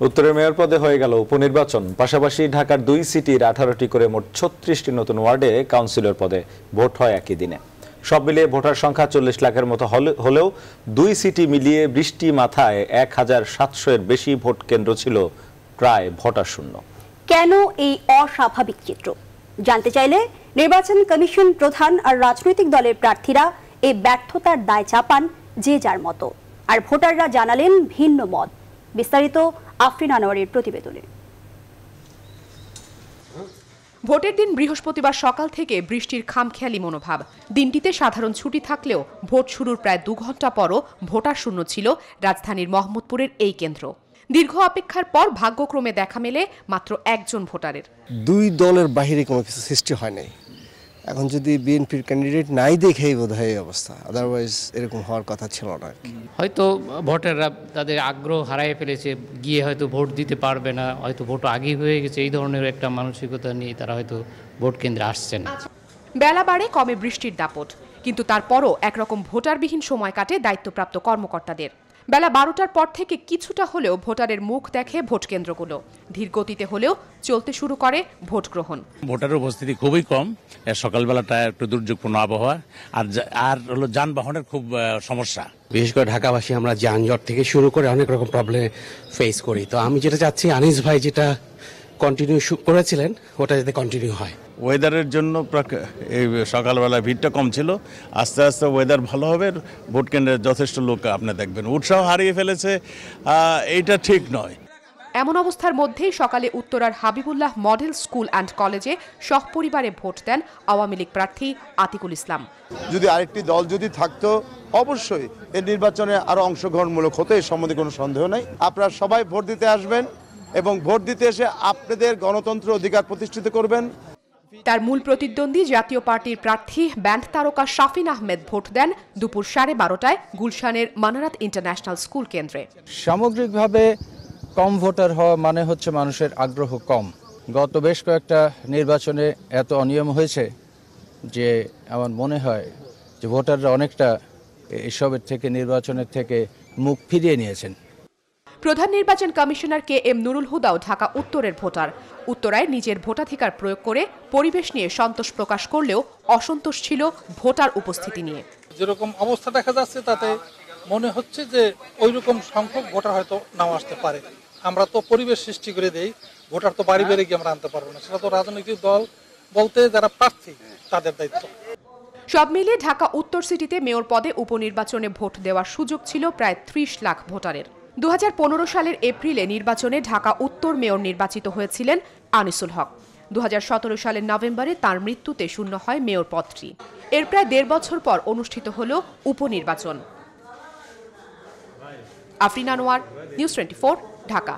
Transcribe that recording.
উত্তরের মেয়র পদে হয়ে গেল উপনির্বাচন। পাশাপাশি ঢাকার দুই সিটির আঠারোটি করে মোট ছত্রিশটি নতুন ওয়ার্ডে কাউন্সিলর পদে ভোট হয় একই দিনে। সব মিলিয়ে ভোটার সংখ্যা চল্লিশ লাখের মতো হলেও দুই সিটি মিলিয়ে বৃষ্টি মাথায় এক হাজার সাতশো এর বেশি ভোট কেন্দ্র ছিল প্রায় ভোটার শূন্য। কেন এই অস্বাভাবিক চিত্র? জানতে চাইলে নির্বাচন কমিশন প্রধান আর রাজনৈতিক দলের প্রার্থীরা এই ব্যর্থতার দায় চাপান যে যার মতো। আর ভোটাররা জানালেন ভিন্ন মত। বিস্তারিত আফরিন আনোয়ারের প্রতিবেদনে। ভোটের দিন বৃহস্পতিবার সকাল থেকে বৃষ্টির খামখেয়ালি মনোভাব। দিনটিতে সাধারণ ছুটি থাকলেও ভোট শুরুর প্রায় দু ঘণ্টা পরও ভোটার শূন্য ছিল রাজধানীর মোহাম্মদপুরের এই কেন্দ্র। দীর্ঘ অপেক্ষার পর ভাগ্যক্রমে দেখা মেলে মাত্র একজন ভোটারের। দুই দলের বাহিরে কোনো কিছু সৃষ্টি হয় নাই। এখন যদি বিএনপির ক্যান্ডিডেট নাই দেখেই বোধ হয় এই অবস্থা আদারওয়াইজ এরকম হওয়ার কথা ছিল না আর কি। হয়তো ভোটাররা তাদের আগ্রহ হারিয়ে ফেলেছে গিয়ে হয়তো ভোট দিতে পারবে না হয়তো ভোট আগেই হয়ে গেছে এই ধরনের একটা মানসিকতা নিয়ে তারা হয়তো ভোট কেন্দ্রে আসছে না। বেলা বাড়ে কমে বৃষ্টির দাপট কিন্তু তারপরও একরকম ভোটারবিহীন সময় কাটে দায়িত্বপ্রাপ্ত কর্মকর্তাদের। বেলা বারোটার পর থেকে কিছুটা হলেও ভোটারের মুখ দেখে ভোট কেন্দ্রগুলো। ধীর গতিতে হলেও চলতে শুরু করে ভোট গ্রহণ। ভোটারের উপস্থিতি খুবই কম। সকালবেলাটা একটু দুর্যোগপূর্ণ আবহাওয়া। আর আর হলো যানবাহনের খুব সমস্যা। বিশেষ করে ঢাকাবাসী আমরা যানজট থেকে শুরু করে অনেক রকম প্রবলেম ফেস করি। তো আমি যেটা চাচ্ছি আনিস ভাই যেটা কন্টিনিউ করেছিলেন ওটা যাতে কন্টিনিউ হয়। ওয়েদারের জন্য প্রাক- এই সকালবেলা ভিড়টা কম ছিল। আস্তে আস্তে ওয়েদার ভালো হবে ভোট কেন্দ্রে যথেষ্ট লোক আপনি দেখবেন। উৎসাহ হারিয়ে ফেলেছে এইটা ঠিক নয়। এমন অবস্থার মধ্যেই সকালে উত্তরার হাবিবুল্লাহ মডেল স্কুল অ্যান্ড কলেজে সহপরিবারে ভোট দেন আওয়ামী লীগ প্রার্থী আতিকুল ইসলাম। যদি আরেকটি দল যদি থাকতো অবশ্যই এই নির্বাচনে আরও অংশগ্রহণমূলক হতো এর সম্বন্ধে কোনো সন্দেহ নেই। আপনারা সবাই ভোট দিতে আসবেন এবং ভোট দিতে এসে আপনাদের গণতন্ত্র অধিকার প্রতিষ্ঠিত করবেন। তার মূল প্রতিদ্বন্দ্বী জাতীয় পার্টির প্রার্থী ব্যান্ড তারকা শাফিন আহমেদ ভোট দেন দুপুর সাড়ে বারোটায় গুলশানের মানারাত ইন্টারন্যাশনাল স্কুল কেন্দ্রে। সামগ্রিকভাবে কম ভোটার হওয়া মানে হচ্ছে মানুষের আগ্রহ কম। গত বেশ কয়েকটা নির্বাচনে এত অনিয়ম হয়েছে যে আমার মনে হয় যে ভোটাররা অনেকটা এসবের থেকে, নির্বাচনের থেকে মুখ ফিরিয়ে নিয়েছেন। প্রধান নির্বাচন কমিশনার কে এম নুরুল হুদাও ঢাকা উত্তরের ভোটার। উত্তরায় নিজের ভোটাধিকার প্রয়োগ করে পরিবেশ নিয়ে সন্তোষ প্রকাশ করলেও অসন্তোষ ছিল ভোটার উপস্থিতি নিয়ে। যেরকম অবস্থা দেখা যাচ্ছে তাতে মনে হচ্ছে যে ওই রকম সংখ্যক ভোটার হয়তো নাও আসতে পারে। আমরা তো পরিবেশ সৃষ্টি করে দেই ভোটার তো বাড়ি বেড়ে গিয়ে আমরা আনতে পারব না। সেটা তো রাজনৈতিক দল বলতে যারা প্রার্থী তাদের দায়িত্ব। সব মিলিয়ে ঢাকা উত্তর সিটিতে মেয়র পদে উপনির্বাচনে ভোট দেওয়ার সুযোগ ছিল প্রায় ত্রিশ লাখ ভোটারের। দু হাজার পনেরো সালের এপ্রিলে নির্বাচনে ঢাকা উত্তর মেয়র নির্বাচিত হয়েছিলেন আনিসুল হক। দু হাজার সতেরো সালের নভেম্বরে তার মৃত্যুতে শূন্য হয় মেয়র পদটি। এর প্রায় দেড় বছর পর অনুষ্ঠিত হল উপনির্বাচন। Afrin Anwar, news twenty Dhaka.